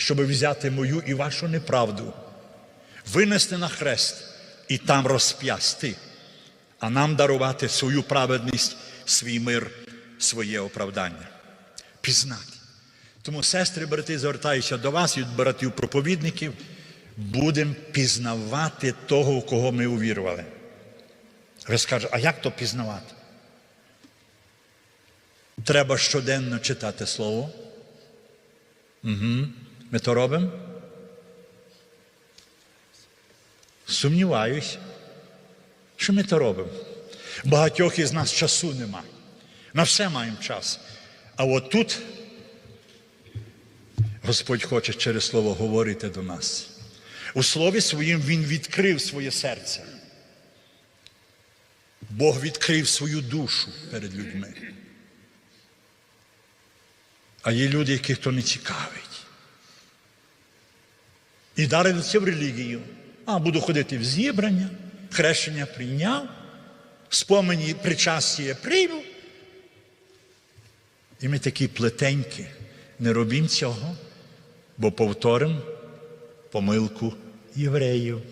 щоб взяти мою і вашу неправду, винести на хрест і там розп'ясти, а нам дарувати свою праведність, свій мир, своє оправдання. Пізнати. Тому, сестри, брати, звертаюся до вас від братів проповідників, будемо пізнавати того, в кого ми увірували. Ви скажете, а як то пізнавати? Треба щоденно читати Слово. Угу. Ми то робимо? Сумніваюсь, що ми то робимо. Багатьох із нас часу нема. На все маємо час. А от тут Господь хоче через Слово говорити до нас. У Слові своїм Він відкрив своє серце. Бог відкрив свою душу перед людьми. А є люди, яких то не цікавить. І дарилися в релігію. А буду ходити в зібрання, хрещення прийняв, спомені причастя прийму. І ми такі плетенькі, не робім цього, бо повторимо помилку євреїв.